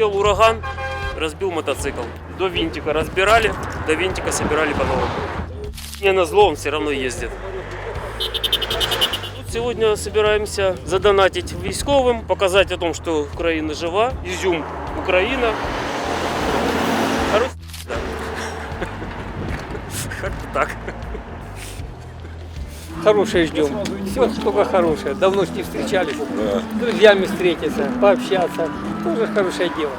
Прилетел ураган, разбил мотоцикл. До винтика разбирали, до винтика собирали по новому. Не на зло, он все равно ездит. Сегодня собираемся задонатить військовым, показать о том, что Украина жива, изюм Украина. Хорошее ждем. Все только хорошее. Давно ж не встречались. С друзьями встретиться, пообщаться. Тоже хорошее дело.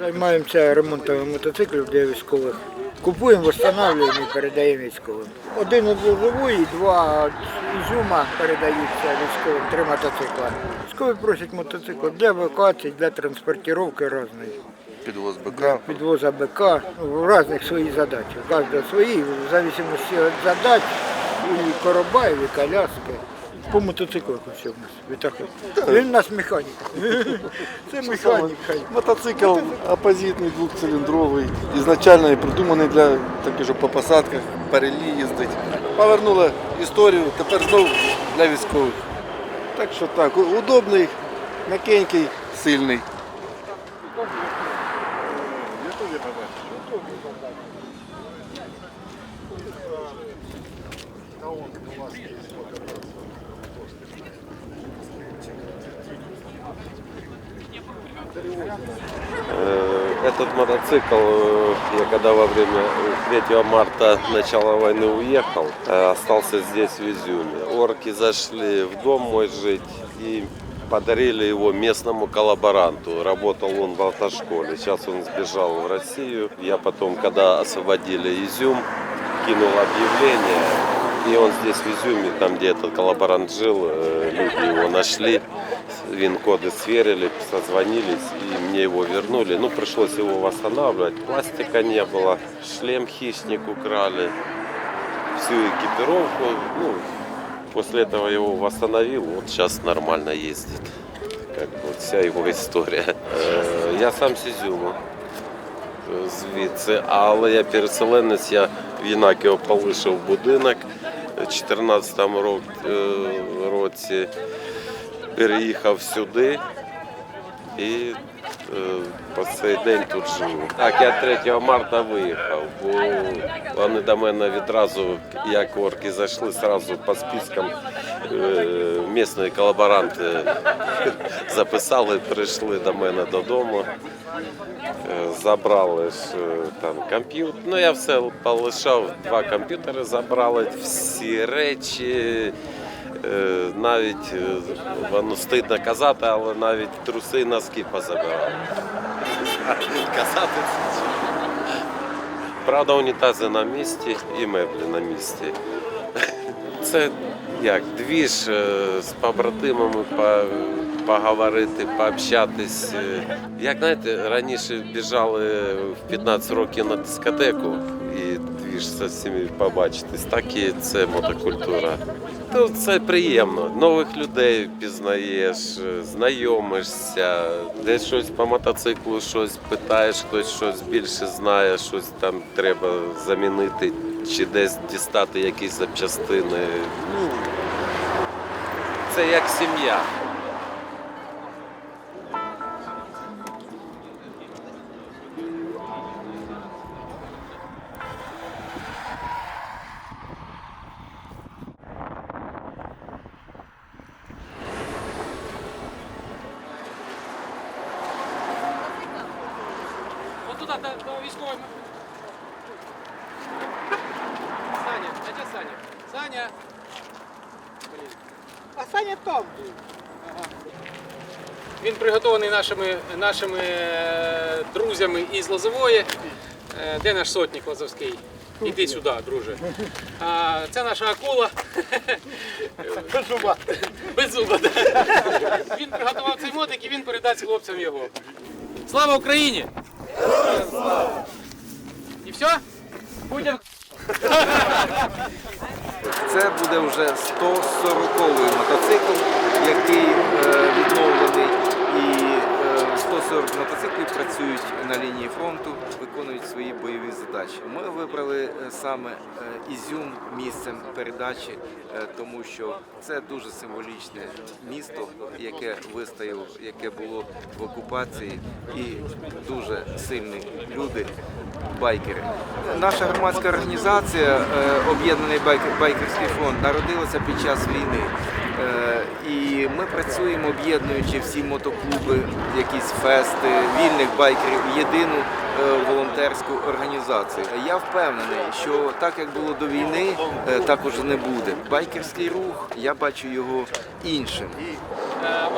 Займаємося ремонтом мотоциклів для військових. Купуємо, встановлюємо і передаємо військовим. Один від Лозової, два Ізюма передаються військовим, три мотоцикла. Військові просять мотоцикл для евакуації, для транспортування різної. Підвоз БК. Підвоза БК, ну, в різних свої задачі. У кожного свої, в зависимості від задач, і короба, і коляски. По мотоциклу все в нас. Він у нас механік. Це механік. Мотоцикл опозитний, двохциліндровий. Ізначально придуманий для таких по посадках, перелі їздить. Повернули історію, тепер знову для військових. Так що так, удобний, м'якенький, сильний. Этот мотоцикл, э, я когда во время 3 марта начала войны уехал, э, остался здесь в Изюме. Орки зашли в дом мой жить и подарили его местному коллаборанту. Работал он в автошколе. Сейчас он сбежал в Россию. Я потом, когда освободили Изюм, кинул объявление. И он здесь в Изюме, там где этот коллаборант жил, э, люди его нашли, вин-коды сверили, созвонились и мне его вернули. Ну, пришлось его восстанавливать, пластика не было, шлем хищник украли, всю экипировку. Ну, после этого я его восстановил, вот сейчас нормально ездит. Как бы вот вся его история. Э, Я сам з Ізюма е, звідси, але я переселенець, я в Єнакіо полишив будинок у 2014 ро- е, році, переїхав сюди і е, по цей день тут живу. Так, я 3 марта виїхав, бо вони до мене відразу, як орки зайшли, одразу по спискам е, місні колаборанти записали, прийшли до мене додому. Е, Забрали ж там комп'ютер. Ну я все полишав, два комп'ютери забрали, всі речі. Е, Навіть е, воно стидно казати, але навіть труси носки позабирали. Казати. Правда, унітази на місці і меблі на місці. Це як двіж е, з побратимами по, поговорити, пообщатись. Як знаєте, раніше біжали в 15 років на дискотеку і двіж зі всіми побачитись, так і це мотокультура. То це приємно. Нових людей пізнаєш, знайомишся, десь щось по мотоциклу, щось питаєш, хтось щось більше знає, щось там треба замінити чи десь дістати якісь запчастини. Ну, це як сім'я. До, до військової. Саня, а де Саня? Саня. Блін. А Саня там. Він приготований нашими, нашими е, друзями із Лозової. Е, Де наш сотник Лозовський? Іди сюди, друже. А, це наша акула. Без зуба. Без зуба, да. Він приготував цей мотик і він передасть хлопцям його. Слава Україні! І все? Будем. Це буде вже 140-й мотоцикл, який е, відновлений. І е, 40 мотоциклів працюють на лінії фронту, виконують свої бойові задачі. Ми вибрали е, саме е, Ізюм місцем передачі, е, тому що це дуже символічне місто, яке вистояло, яке було в окупації, і дуже сильні люди, байкери. Наша громадська організація Об'єднаний байкерський фонд народилася під час війни. Е, І ми працюємо, об'єднуючи всі мотоклуби, якісь фести, вільних байкерів єдину е, волонтерську організацію. Я впевнений, що так як було до війни, е, так уже не буде. Байкерський рух, я бачу його іншим.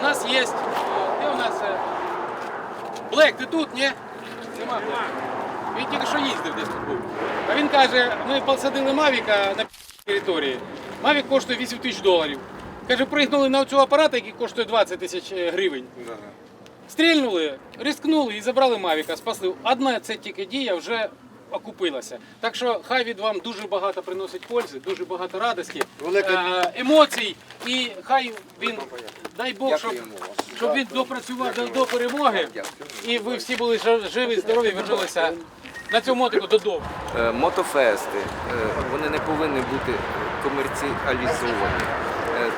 У нас є. Де у нас? Блек, ти тут, ні? Нема Він тільки що їздив десь тут був. А він каже, ми посадили Мавіка на території. Мавік коштує 8 тисяч доларів. Каже, пригнули на цього апарата, який коштує 20 тисяч е, гривень. Стрільнули, рискнули і забрали Мавіка, спасли. Одна це тільки дія вже окупилася. Так що хай від вам дуже багато приносить пользи, дуже багато радості, е, емоцій. І хай він, дай Бог, щоб, щоб він допрацював до, до перемоги. І ви всі були живі, здорові, вернулися на цьому мотику додому. Е, Мотофести е, вони не повинні бути комерціалізовані.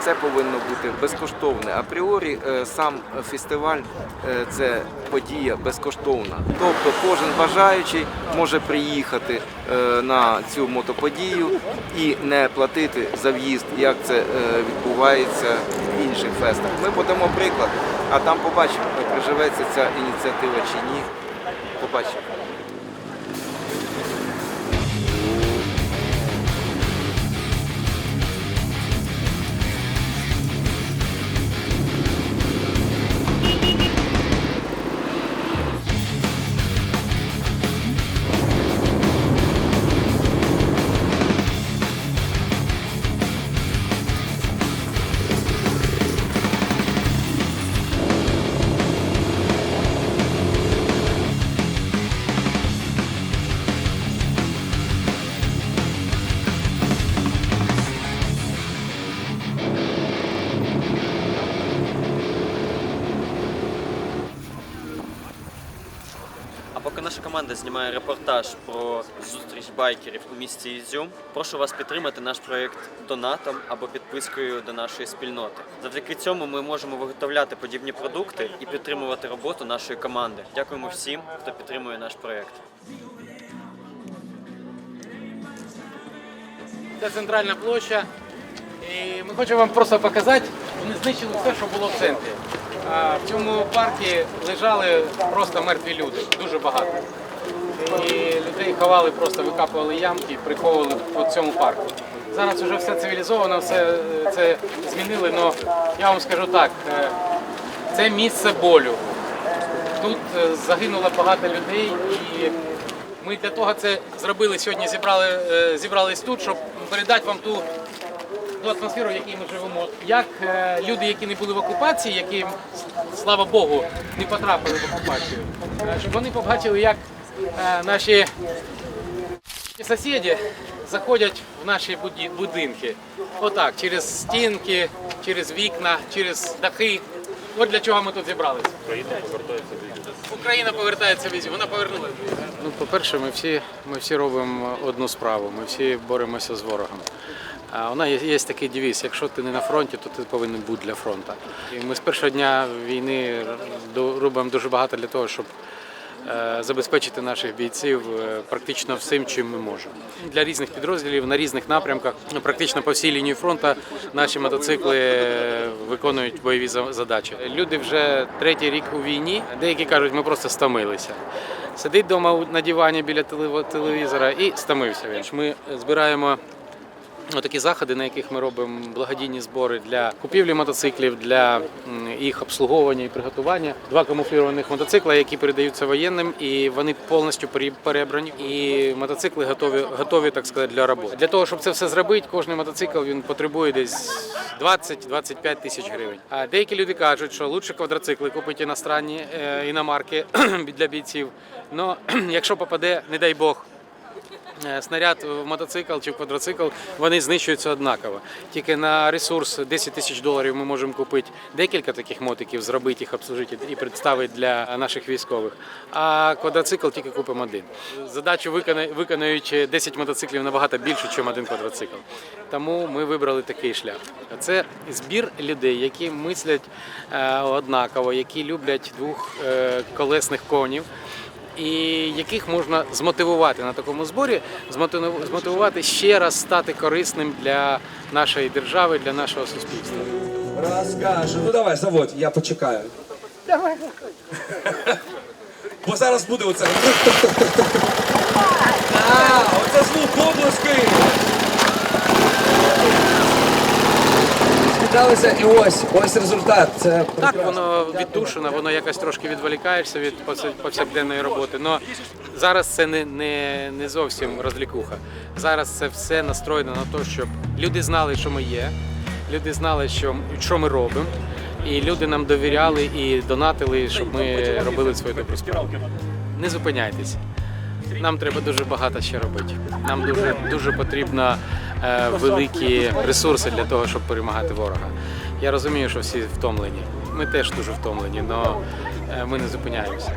Це повинно бути безкоштовне. Апріорі е, сам фестиваль е, це подія безкоштовна. Тобто кожен бажаючий може приїхати е, на цю мотоподію і не платити за в'їзд, як це відбувається в інших фестах. Ми подамо приклад, а там побачимо, приживеться ця ініціатива чи ні. Побачимо. Знімає репортаж про зустріч байкерів у місті Ізюм, прошу вас підтримати наш проєкт донатом або підпискою до нашої спільноти. Завдяки цьому ми можемо виготовляти подібні продукти і підтримувати роботу нашої команди. Дякуємо всім, хто підтримує наш проєкт. Це центральна площа. І ми хочемо вам просто показати, вони знищили все, що було в центрі. А в цьому парку лежали просто мертві люди, дуже багато. І людей ховали, просто викапували ямки приховували по цьому парку. Зараз вже все цивілізовано, все е, це змінили, але я вам скажу так, е, це місце болю. Тут е, загинуло багато людей і ми для того це зробили сьогодні, зібрали, зібрались тут, щоб передати вам ту, ту атмосферу, в якій ми живемо. Як люди, які не були в окупації, які, слава Богу, не потрапили в окупацію, щоб вони побачили, як наші сусіди заходять в наші будинки. Отак, через стінки, через вікна, через дахи. От для чого ми тут зібралися. Україна повертається в Ізюм. Вона повернулася. Ну, по-перше, ми всі, ми всі робимо одну справу. Ми всі боремося з ворогом. А вона є, є такий девіз, якщо ти не на фронті, то ти повинен бути для фронту. І ми з першого дня війни робимо дуже багато для того, щоб е, забезпечити наших бійців е, практично всім, чим ми можемо. Для різних підрозділів на різних напрямках, ну, практично по всій лінії фронту, наші мотоцикли е, виконують бойові за- задачі. Люди вже третій рік у війні. Деякі кажуть, ми просто стомилися. Сидить вдома на дивані біля телевізора і стомився він. Ми збираємо такі заходи, на яких ми робимо благодійні збори для купівлі мотоциклів, для їх обслуговування і приготування. Два камуфлірованих мотоцикла, які передаються воєнним, і вони повністю пере- перебрані. І мотоцикли готові, готові так сказати, для роботи. Для того, щоб це все зробити, кожен мотоцикл він потребує десь 20-25 тисяч гривень. А деякі люди кажуть, що лучше квадроцикли купити іностранні е, іномарки для бійців. Но якщо попаде, не дай Бог, снаряд в мотоцикл чи в квадроцикл, вони знищуються однаково. Тільки на ресурс 10 тисяч доларів ми можемо купити декілька таких мотиків, зробити їх, обслужити і представити для наших військових. А квадроцикл тільки купимо один. Задачу виконують 10 мотоциклів набагато більше, ніж один квадроцикл. Тому ми вибрали такий шлях. Це збір людей, які мислять е, однаково, які люблять двохколесних конів і яких можна змотивувати на такому зборі, змотиву- змотивувати ще раз стати корисним для нашої держави, для нашого суспільства. Розкажу. Ну давай, заводь, я почекаю. Давай. Бо зараз буде оце. А, оце звук обласки. Спиталися і ось, ось результат. Це Так, воно віддушено, воно якось трошки відволікаєшся від повсякденної роботи. Но зараз це не, не, не зовсім розлікуха. Зараз це все настроєно на те, щоб люди знали, що ми є, люди знали, що, що ми робимо, і люди нам довіряли і донатили, щоб ми робили свою добру справу. Не зупиняйтесь. Нам треба дуже багато ще робити. Нам дуже дуже потрібно е, великі ресурси для того, щоб перемагати ворога. Я розумію, що всі втомлені. Ми теж дуже втомлені, але ми не зупиняємося.